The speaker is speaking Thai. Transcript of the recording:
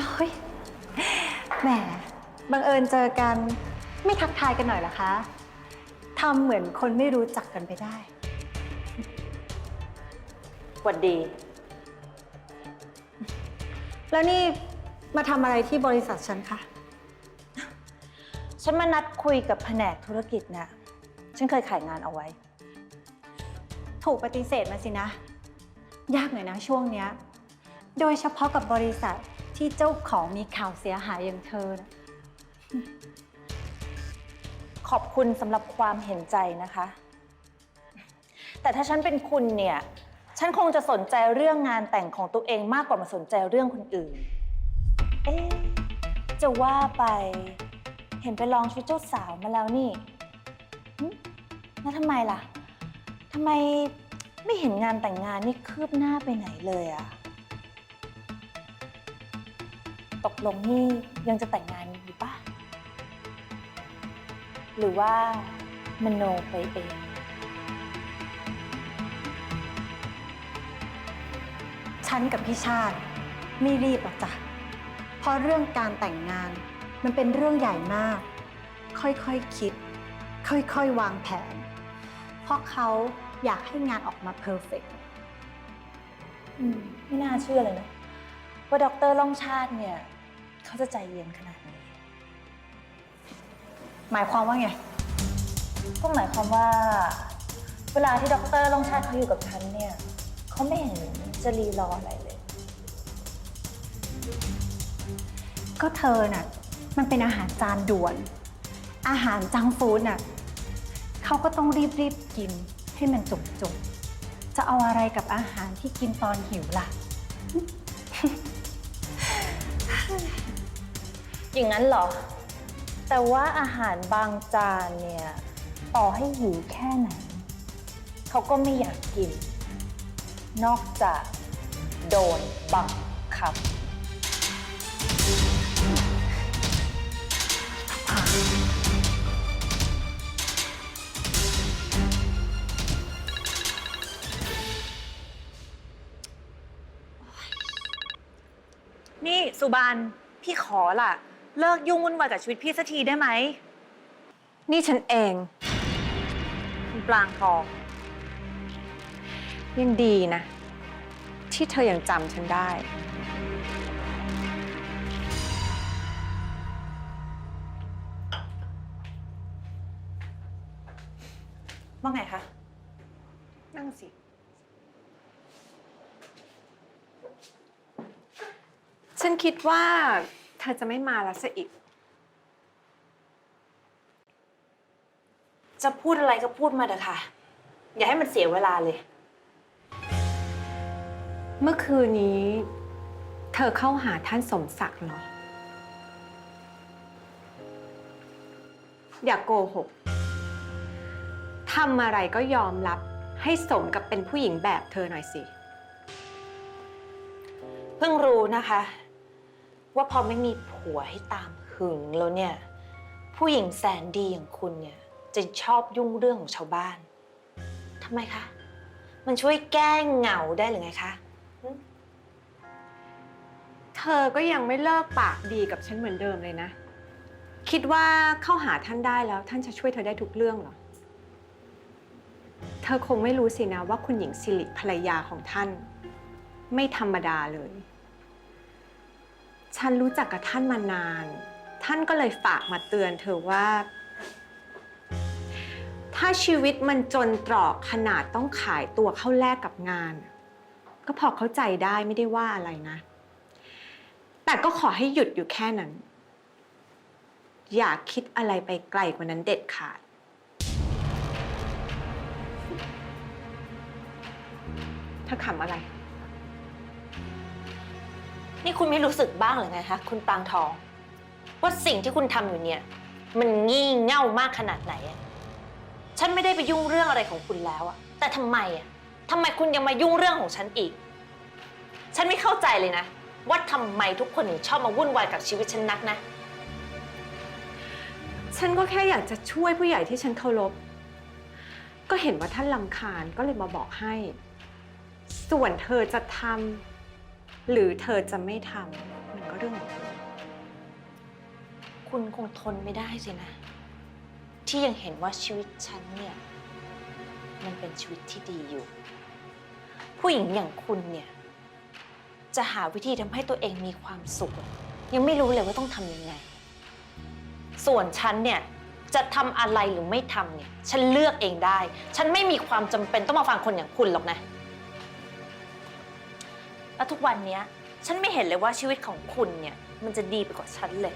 โอ้ยแหมบังเอิญเจอกันไม่ทักทายกันหน่อยเหรอคะทำเหมือนคนไม่รู้จักกันไปได้ หวัดดี แล้วนี่มาทำอะไรที่บริษัทฉันคะ ฉันมานัดคุยกับแผนกธุรกิจน่ะฉันเคยขายงานเอาไว้ ถูกปฏิเสธมาสินะ ยากหน่อยนะช่วงเนี้ย โดยเฉพาะกับบริษัท ที่เจ้าของมีข่าวเสียหายอย่างเธอนะขอบคุณสำหรับความเห็นใจนะคะ แต่ถ้าฉันเป็นคุณเนี่ย ฉันคงจะสนใจเรื่องงานแต่งของตัวเองมากกว่ามาสนใจเรื่องคนอื่น เอ๊ะ จะว่าไป เห็นไปลองชุดเจ้าสาวมาแล้วนี่หึแล้วทำไมล่ะ ทำไมไม่เห็นงานแต่งงานนี่คืบหน้าไปไหนเลยอะ ลงนี่ยังจะแต่งงานอยู่ปะหรือว่ามโนไปเองฉันกับพี่ชาติไม่รีบหรอกจ้ะ เพราะเรื่องการแต่งงานมันเป็นเรื่องใหญ่มาก ค่อยๆคคิด ค่อยๆ วางแผน เพราะเขาอยากให้งานออกมาเพอร์เฟกอืมไม่น่าเชื่อเลยนะ ว่าด็อกเตอร์ล่องชาติเนี่ย เขาจะใจเย็นขนาดนี้ หมายความว่าไง ก็หมายความว่า เวลาที่ดรล่องชาติเขาอยู่กับฉันเนี่ยเขาไม่เห็นจะรีรออะไรเลย ก็เธอน่ะ มันเป็นอาหารจานด่วน อาหารจังฟู้ดน่ะเขาก็ต้องรีบๆกินให้มันจุกๆจะเอาอะไรกับอาหารที่กินตอนหิวล่ะ อย่างนั้นเหรอ แต่ว่าอาหารบางจานเนี่ย ต่อให้หิวแค่ไหน เขาก็ไม่อยากกิน นอกจากโดนบังคับ นี่สุบานพี่ขอล่ะ เลิกยุ่งวุ่นวายกับชีวิตพี่สักทีได้ไหม นี่ฉันเอง คุณปลางทอง ยังดีนะ ที่เธอยังจำฉันได้ ว่าไงคะ นั่งสิ ฉันคิดว่า เธอจะไม่มาแล้วซะอีก จะพูดอะไรก็พูดมาเถอะค่ะ อย่าให้มันเสียเวลาเลย เมื่อคืนนี้ เธอเข้าหาท่านสมศักดิ์เหรอ อย่ากโกหกทำอะไรก็ยอมรับให้สมกับเป็นผู้หญิงแบบเธอหน่อยสิ เพิ่งรู้นะคะ ว่าพอไม่มีผัวให้ตามหึงแล้วเนี่ย ผู้หญิงแสนดีอย่างคุณเนี่ยจะชอบยุ่งเรื่องของชาวบ้านทำไมคะ มันช่วยแก้เหงาได้หรือไงคะเธอก็ยังไม่เลิกปากดีกับฉันเหมือนเดิมเลยนะ คิดว่าเข้าหาท่านได้แล้วท่านจะช่วยเธอได้ทุกเรื่องเหรอ เธอคงไม่รู้สินะว่าคุณหญิงสิริภรรยาของท่าน ไม่ธรรมดาเลย ฉันรู้จักกับท่านมานาน ท่านก็เลยฝากมาเตือนเธอว่า ถ้าชีวิตมันจนตรอกขนาดต้องขายตัวเข้าแลกกับงาน ก็พอเข้าใจได้ไม่ได้ว่าอะไรนะ แต่ก็ขอให้หยุดอยู่แค่นั้น อย่าคิดอะไรไปไกลกว่านั้นเด็ดขาดเธอขำอะไร นี่คุณไม่รู้สึกบ้างเหรือไงคะคุณปางทอง ว่าสิ่งที่คุณทำอยู่เนี่ย มันงี่เง่ามากขนาดไหนอะฉันไม่ได้ไปยุ่งเรื่องอะไรของคุณแล้วอะแต่ทำไมอะทำไมคุณยังมายุ่งเรื่องของฉันอีก ฉันไม่เข้าใจเลยนะ ว่าทำไมทุกคนถึงชอบมาวุ่นวายกับชีวิตฉันนักนะ ฉันก็แค่อยากจะช่วยผู้ใหญ่ที่ฉันเคารพ ก็เห็นว่าท่านลำคาญก็เลยมาบอกให้ ส่วนเธอจะทำ หรือเธอจะไม่ทำมันก็เรื่องของเธอคุณคงทนไม่ได้สินะ ที่ยังเห็นว่าชีวิตฉันเนี่ย มันเป็นชีวิตที่ดีอยู่ ผู้หญิงอย่างคุณเนี่ย จะหาวิธีทำให้ตัวเองมีความสุข ยังไม่รู้เลยว่าต้องทำยังไง ส่วนฉันเนี่ยจะทำอะไรหรือไม่ทำเนี่ย ฉันเลือกเองได้ ฉันไม่มีความจำเป็นต้องมาฟังคนอย่างคุณหรอกนะ แล้วทุกวันเนี้ย ฉันไม่เห็นเลยว่าชีวิตของคุณเนี่ย มันจะดีไปกว่าฉันเลย